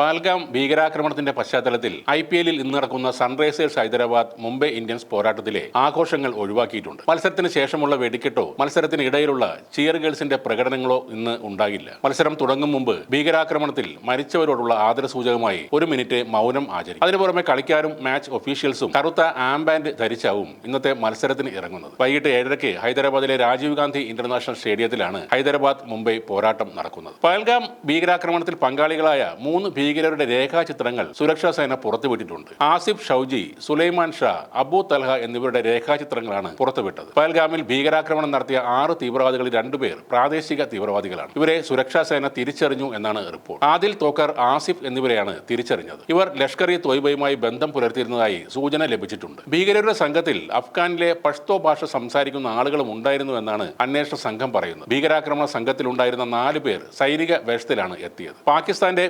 പാൽഗാം ഭീകരാക്രമണത്തിന്റെ പശ്ചാത്തലത്തിൽ I P എല്ലിൽ ഇന്ന് നടക്കുന്ന സൺറൈസേഴ്സ് ഹൈദരാബാദ് മുംബൈ ഇന്ത്യൻസ് പോരാട്ടത്തിലെ ആഘോഷങ്ങൾ ഒഴിവാക്കിയിട്ടുണ്ട്. മത്സരത്തിന് ശേഷമുള്ള വെടിക്കെട്ടോ മത്സരത്തിന് ഇടയിലുള്ള ചിയർ ഗേൾസിന്റെ പ്രകടനങ്ങളോ ഇന്ന് ഉണ്ടാകില്ല. മത്സരം തുടങ്ങും മുമ്പ് ഭീകരാക്രമണത്തിൽ മരിച്ചവരോടുള്ള ആദര സൂചകമായി ഒരു മിനിറ്റ് മൗനം ആചരിക്കും. അതിനു പുറമെ കളിക്കാരും മാച്ച് ഒഫീഷ്യൽസും കറുത്ത ആംബാൻഡ് ധരിച്ചാവും ഇന്നത്തെ മത്സരത്തിന് ഇറങ്ങുന്നത്. വൈകിട്ട് ഏഴരയ്ക്ക് ഹൈദരാബാദിലെ രാജീവ് ഗാന്ധി ഇന്റർനാഷണൽ സ്റ്റേഡിയത്തിലാണ് ഹൈദരാബാദ് മുംബൈ പോരാട്ടം നടക്കുന്നത്. പഹൽഗാം ഭീകരാക്രമണത്തിൽ പങ്കാളികളായ മൂന്ന് ഭീകരരുടെ രേഖാചിത്രങ്ങൾ സുരക്ഷാ സേന പുറത്തുവിട്ടിട്ടുണ്ട്. ആസിഫ് ഷൌജി സുലൈമാൻ ഷാ അബു തൽഹ എന്നിവരുടെ രേഖാചിത്രങ്ങളാണ് പുറത്തുവിട്ടത്. പഹൽഗാമിൽ ഭീകരാക്രമണം നടത്തിയ ആറ് തീവ്രവാദികളിൽ രണ്ടുപേർ പ്രാദേശിക തീവ്രവാദികളാണ്. ഇവരെ സുരക്ഷാ സേന തിരിച്ചറിഞ്ഞു എന്നാണ് റിപ്പോർട്ട്. ആദിൽ തോക്കർ ആസിഫ് എന്നിവരെയാണ് തിരിച്ചറിഞ്ഞത്. ഇവർ ലഷ്കർ ഇ തോയ്ബയുമായി ബന്ധം പുലർത്തിയിരുന്നതായി സൂചന ലഭിച്ചിട്ടുണ്ട്. ഭീകരരുടെ സംഘത്തിൽ അഫ്ഗാനിലെ പഷ്തോ ഭാഷ സംസാരിക്കുന്ന ആളുകളും ഉണ്ടായിരുന്നു എന്നാണ് അന്വേഷണ സംഘം പറയുന്നത്. ഭീകരാക്രമണ സംഘത്തിലുണ്ടായിരുന്ന നാല് പേർ സൈനിക വേഷത്തിലാണ് എത്തിയത്. പാകിസ്ഥാന്റെ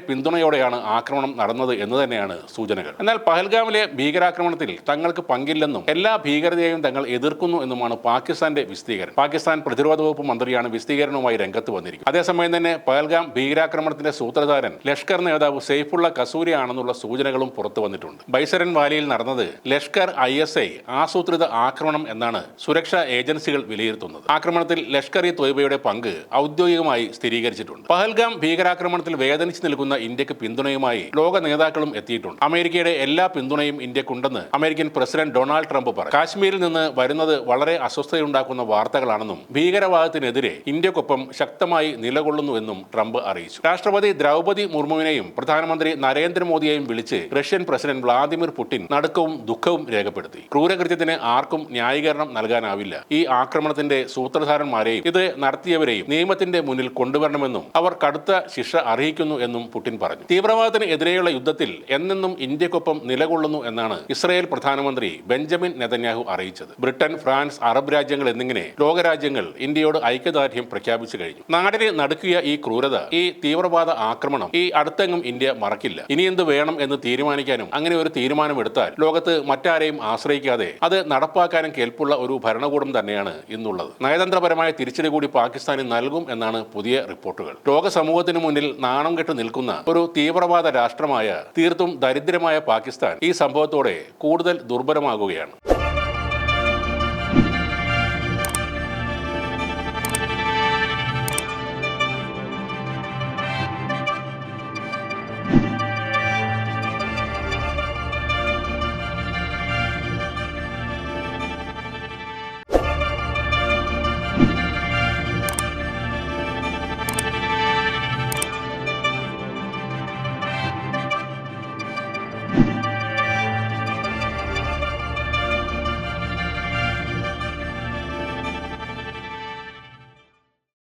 പിന്തുണയോടെയാണ് ആക്രമണം നടന്നത് എന്ന് തന്നെയാണ് സൂചനകൾ. എന്നാൽ പഹൽഗാമിലെ ഭീകരാക്രമണത്തിൽ തങ്ങൾക്ക് പങ്കില്ലെന്നും എല്ലാ ഭീകരതയെയും തങ്ങൾ എതിർക്കുന്നു എന്നുമാണ് പാകിസ്ഥാന്റെ വിശദീകരണം. പാകിസ്ഥാൻ പ്രതിരോധ വകുപ്പ് മന്ത്രിയാണ് വിശദീകരണവുമായി രംഗത്ത് വന്നിരിക്കുന്നത്. അതേസമയം തന്നെ പഹൽഗാം ഭീകരാക്രമണത്തിന്റെ സൂത്രധാരൻ ലഷ്കർ നേതാവ് സെയ്ഫുള്ള കസൂരി ആണെന്നുള്ള സൂചനകളും പുറത്തു വന്നിട്ടുണ്ട്. ബൈസരൻ വാലിയിൽ നടന്നത് ലഷ്കർ ഐ എസ് ഐ ആസൂത്രിത ആക്രമണം എന്നാണ് സുരക്ഷാ ഏജൻസികൾ വിലയിരുത്തുന്നത്. ആക്രമണത്തിൽ ലഷ്കർ ഇ തൊയ്ബയുടെ പങ്ക് ഔദ്യോഗികമായി സ്ഥിരീകരിച്ചിട്ടുണ്ട്. പഹൽഗാം ഭീകരാക്രമണത്തിൽ വേദനിച്ചു നിൽക്കുന്ന ഇന്ത്യയ്ക്ക് പിന്തുണയുമായി ലോക നേതാക്കളും എത്തിയിട്ടുണ്ട്. അമേരിക്കയുടെ എല്ലാ പിന്തുണയും ഇന്ത്യക്കുണ്ടെന്ന് അമേരിക്കൻ പ്രസിഡന്റ് ഡൊണാൾഡ് ട്രംപ് പറഞ്ഞു കാശ്മീരിൽ നിന്ന് വരുന്നത് വളരെ അസ്വസ്ഥതയുണ്ടാക്കുന്ന വാർത്തകളാണെന്നും ഭീകരവാദത്തിനെതിരെ ഇന്ത്യക്കൊപ്പം ശക്തമായി നിലകൊള്ളുന്നുവെന്നും ട്രംപ് അറിയിച്ചു. രാഷ്ട്രപതി ദ്രൗപതി മുർമുവിനെയും പ്രധാനമന്ത്രി നരേന്ദ്രമോദിയെയും വിളിച്ച് റഷ്യൻ പ്രസിഡന്റ് വ്ളാദിമിർ പുടിൻ നടുക്കവും ദുഃഖവും രേഖപ്പെടുത്തി. ക്രൂരകൃത്യത്തിന് ആർക്കും ന്യായീകരണം നൽകാനാവില്ല. ഈ ആക്രമണത്തിന്റെ സൂത്രധാരന്മാരെയും ഇത് നടത്തിയവരെയും നിയമത്തിന്റെ മുന്നിൽ കൊണ്ടുവരണമെന്നും അവർ കടുത്ത ശിക്ഷ അർഹിക്കുന്നു എന്നും പുടിൻ പറഞ്ഞു. തീവ്രവാദത്തിന് എതിരെയുള്ള യുദ്ധത്തിൽ എന്നെന്നും ഇന്ത്യക്കൊപ്പം നിലകൊള്ളുന്നു എന്നാണ് ഇസ്രായേൽ പ്രധാനമന്ത്രി ബെഞ്ചമിൻ നെതന്യാഹു അറിയിച്ചത്. ബ്രിട്ടൻ ഫ്രാൻസ് അറബ് രാജ്യങ്ങൾ എന്നിങ്ങനെ ലോകരാജ്യങ്ങൾ ഇന്ത്യയോട് ഐക്യദാർഢ്യം പ്രഖ്യാപിച്ചു കഴിഞ്ഞു. നാടിനെ നടുക്കിയ ഈ ക്രൂരത ഈ തീവ്രവാദ ആക്രമണം ഈ അടുത്തെങ്ങും ഇന്ത്യ മറക്കില്ല. ഇനി എന്ത് വേണം എന്ന് തീരുമാനിക്കാനും അങ്ങനെ ഒരു തീരുമാനമെടുത്താൽ ലോകത്ത് മറ്റാരെയും ആശ്രയിക്കാതെ അത് നടപ്പാക്കാനും കേൾപ്പുള്ള ഒരു ഭരണകൂടം തന്നെയാണ് ഇന്നുള്ളത്. നയതന്ത്രപരമായ തിരിച്ചടി കൂടി പാകിസ്ഥാന് നൽകും എന്നാണ് പുതിയ റിപ്പോർട്ടുകൾ. ലോക സമൂഹത്തിന് മുന്നിൽ നാണം കെട്ട് നിൽക്കുന്ന ഒരു തീവ്രവാദ രാഷ്ട്രമായ തീർത്തും ദരിദ്രമായ പാകിസ്ഥാൻ ഈ സംഭവത്തോടെ കൂടുതൽ ദുർബലമാകുകയാണ്.